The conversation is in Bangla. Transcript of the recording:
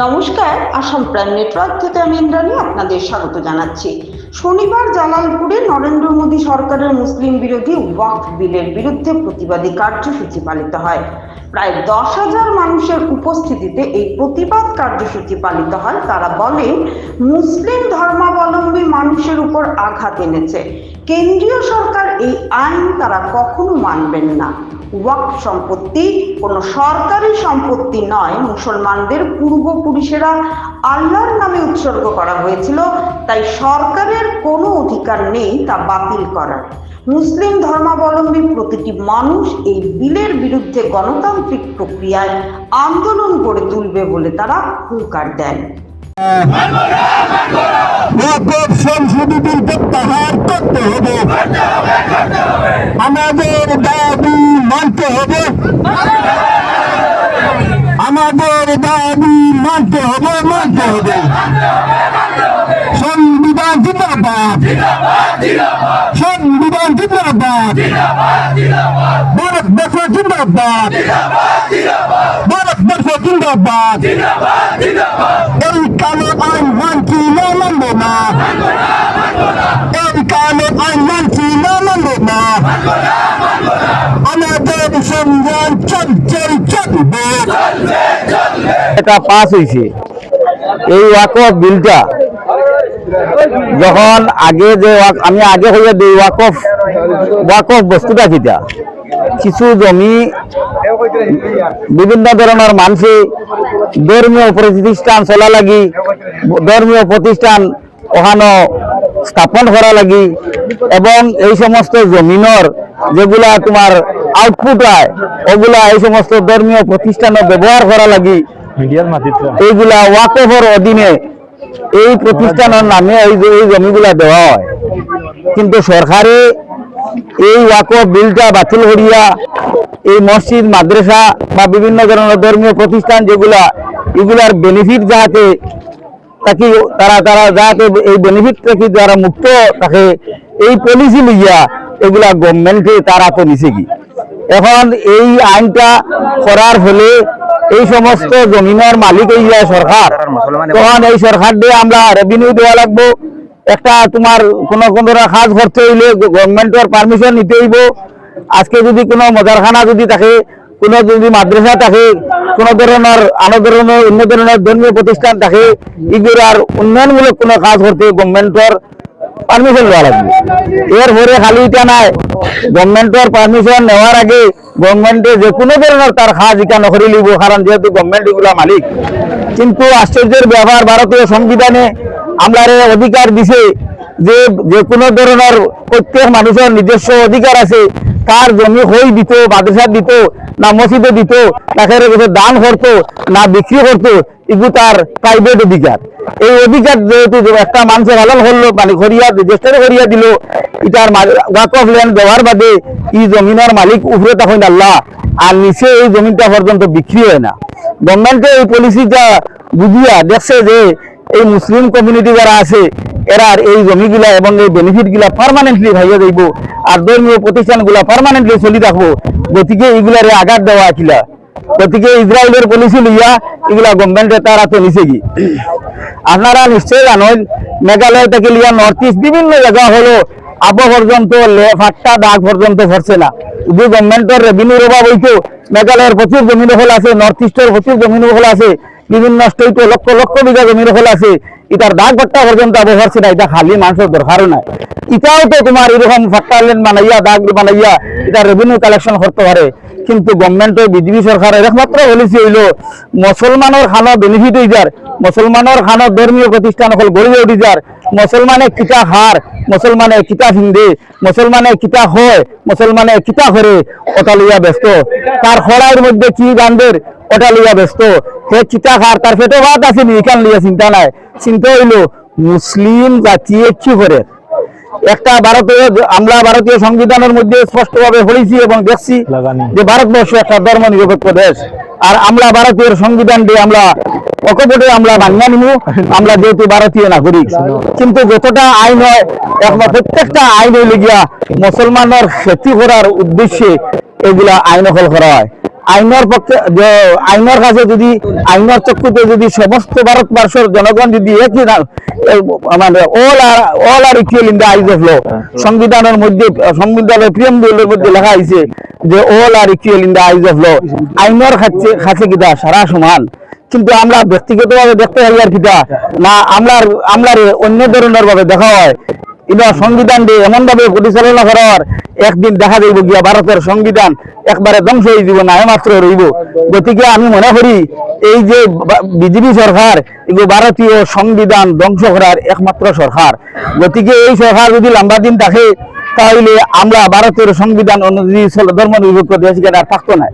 নমস্কার, আসাম প্রাইম নেটওয়ার্ক থেকে আমি ইন্দ্রাণী আপনাদের স্বাগত জানাচ্ছি। শনিবার জালালপুরে নরেন্দ্র মোদী সরকারের মুসলিম বিরোধী ওয়াকফ বিলের বিরুদ্ধে প্রতিবাদী কার্যসূচি পালিত হয়। প্রায় দশ হাজার মানুষের উপস্থিতিতে এই প্রতিবাদ কার্যসূচি পালিত হয়। তারা বলেন মুসলিম ধর্মাবলম্বী মানুষের উপর আঘাত এনেছে। কেন্দ্রীয় সরকার এই আইন তারা কখনো মানবেন না। ওয়াকফ সম্পত্তি কোনো সরকারি সম্পত্তি নয়, মুসলমানদের পূর্বপুরুষেরা আল্লাহর নামে উৎসর্গ করা হয়েছিল, তাই সরকারের কোনো অধিকার নেই তা বাতিল করার। মুসলিম ধর্মাবলম্বী প্রতিটি মানুষ এই বিলের বিরুদ্ধে গণতান্ত্রিক প্রক্রিয়ায় আন্দোলন গড়ে তুলবে বলে তারা হুঙ্কার দেন। বিল প্রত্যাহার হবে আমাদের দাবি মানতে হবে। আমাদের দাবি মানতে হবে মানতে হবে। সংবিধান জিন্দাবাদ। সংবিধান জিন্দাবাদ। ভারতবর্ষ জিন্দাবাদ। ভারতবর্ষ জিন্দাবাদ। এই কালো আইন মানছি না, মানবো না। এটা পাস হয়েছে এই ওয়াকফ বিলটা, যখন আগে যে আমি আগে হইয়া দিই ওয়াকফ ওয়াকফ বস্তুটা কিটা কিছু জমি, বিভিন্ন ধরনের মানুষে ধর্মীয় প্রতিষ্ঠান চলা লাগি, ধর্মীয় প্রতিষ্ঠান ওখানো স্থাপন করা লাগি এবং এই সমস্ত জমিনের যেগুলা তোমার আউটপুট হয় ওগুলা এই সমস্ত ধর্মীয় প্রতিষ্ঠানে ব্যবহার করা লাগি এইগুলা ওয়াকফের অধীনে এই প্রতিষ্ঠানের নামে এই জমিগুলা দেওয়া হয়। কিন্তু সরকারে এই ওয়াকফ বিলটা বাতিল করিয়া এই মসজিদ মাদ্রাসা বা বিভিন্ন ধরনের ধর্মীয় প্রতিষ্ঠান যেগুলা এগুলার বেনিফিট যাহাতে তাকে তারা তারা যাতে এই বেনিফিট থেকে যারা মুক্ত থাকে এই পলিসি লইয়া এগুলা গভর্নমেন্টে তারা তো নিছে কি? এখন এই আইনটা করার ফলে এই সমস্ত জমিনের মালিক এই যে সরকার তখন এই সরকার দিয়ে আমরা রেভিনিউ দেওয়া লাগবো। একটা তোমার কোনো কোনো কাজ করতে হইলে গভর্নমেন্টের পারমিশন নিতে হইব। আজকে যদি কোনো মজারখানা যদি থাকে কোনো যদি মাদ্রাসা থাকে কোনো ধরনের আনো ধরনের অন্য ধরনের ধর্মীয় প্রতিষ্ঠান থাকে, এগুলার উন্নয়নমূলক কোনো কাজ করতে গভর্নমেন্টের পারমিশন দেওয়া লাগবে। এরপরে খালি এটা নাই, গভর্নমেন্টের পারমিশন নেওয়ার আগে গভর্নমেন্টে যে কোনো ধরনের তার কাজ ইটা নকরি লিব, কারণ যেহেতু গভর্নমেন্ট এগুলা মালিক। কিন্তু আশ্চর্যের ব্যাপার, ভারতীয় সংবিধানে আমরা অধিকার দিছে যে যে কোনো ধরনের প্রত্যেক মানুষের নিজস্ব অধিকার আছে তার জমি হই দিত মাদ্রাসা দিত, না মসজিদে দিত, না খেয়ে দান করতো না বিক্রি করতো এগুলো তার প্রাইভেট অধিকার এই অধিকার যেহেতু একটা মানুষের হালাল হলো মানে হরিয়া রেজিস্টারে হরিয়া দিল ইটার ওয়াক অফ ল্যান্ড দেওয়ার বাদে এই জমিনের মালিক উপরে তখন আল্লাহ আর নিচে এই জমিনটা পর্যন্ত বিক্রি হয় না। গভর্নমেন্টে এই পলিসিটা বুঝিয়া দেখছে যে এই মুসলিম কমিউনিটি যারা আছে এরার এই জমিগুলা এবং এই বেনিফিটগুলা পার্মানেন্টলি ভাইয়া যাইব আর ধর্মীয় প্রতিষ্ঠানগুলা পার্মানেন্টলি চলি রাখব। গতিকে এগুলারে আঘাত দেওয়া কিলা গতিকে ইসরায়েলের পলিসি লইয়া এগুলা গভর্নমেন্টে তারা নিছে কি? আপনারা নিশ্চয়ই জানেন, মেঘালয় থেকে লিয়া নর্থ ইস্ট বিভিন্ন জায়গা হলো আবো পর্যন্ত ফাট্টা দাগ পর্যন্ত ভরছে না। যদি গভর্নমেন্টের রেভিনিউর অভাব হইতো মেঘালয়ের প্রচুর জমি দখল আছে নর্থ ইস্টের প্রচুর জমি দখল আছে। বিভিন্ন স্টেটে লক্ষ লক্ষ বিঘা জমির দখল আছে। ইটার দাগ ভট্টা পর্যন্ত ব্যবহার ছিল এটা খালি মানুষের দরকারও নাই। ইটাও তো তোমার এরকম ফাট্টা লেন বানাইয়া, দাগ বানাইয়া এটা রেভিনিউ কালেকশন করতে পারে। কিন্তু গভর্নমেন্টের বিজেপি সরকারের একমাত্র পলিসি হইল, মুসলমানের খানো বেনিফিট যার মুসলমানের খানো ধর্মীয় প্রতিষ্ঠান হল উঠি যার মুসলমানে কিতা হার মুসলমানে কিতা ফিন্দে মুসলমানে কিতা হয় মুসলমানে কিতা করে ওটা লইয়া ব্যস্ত। তার খড়াইয়ের মধ্যে কি গান্ধের ওটা লইয়া ব্যস্ত। সে কিতা খার তার পেটে ভাত আছে নি? এখান লইয়া চিন্তা নাই। চিন্তা হইল মুসলিম জাতিয়ে কি করে একটা ভারতীয় আমরা ভারতীয় সংবিধানের মধ্যে স্পষ্টভাবে পড়েছি এবং দেখছি যে ভারতবর্ষ একটা ধর্ম নিরপেক্ষ দেশ। আর আমরা ভারতীয় সংবিধান দিয়ে আমরা অকপটে আমরা মানিয়ে নিব আমরা যেহেতু ভারতীয় নাগরিক। কিন্তু যতটা আইন হয় এখন প্রত্যেকটা আইন হইলে গিয়া মুসলমানের ক্ষতি করার উদ্দেশ্যে এগুলা আইন অকল করা হয়। আইনের পক্ষে আইনের কাছে যদি, আইনের চক্ষুতে যদি সমস্ত ভারতবর্ষের জনগণ যদি একই মানে all are all are equal in the eyes of law সংবিধানের মধ্যে, সংবিধানের প্রিয়াম্বুলের মধ্যে লেখা আছে যে all are equal in the eyes of law আইনের কাছে কাছে কিটা সারা সমান। কিন্তু আমরা ব্যক্তিগতভাবে দেখতে পারি আর কিটা না আমরা আমরা অন্য ধরনের ভাবে দেখা হয়। এটা সংবিধান দিয়ে এমন ভাবে পরিচালনা করার একদিন দেখা যাইব গিয়া ভারতের সংবিধান একবারে ধ্বংস হয়ে যাব না মাত্র রইব। গতিকে আমি মনে করি এই যে বিজেপি সরকার এগুলো ভারতীয় সংবিধান ধ্বংস করার একমাত্র সরকার। গতিকে এই সরকার যদি লম্বা দিন থাকে, তাহলে আমরা ভারতের সংবিধান অনুযায়ী ধর্ম নিরপেক্ষ আর থাকতো না।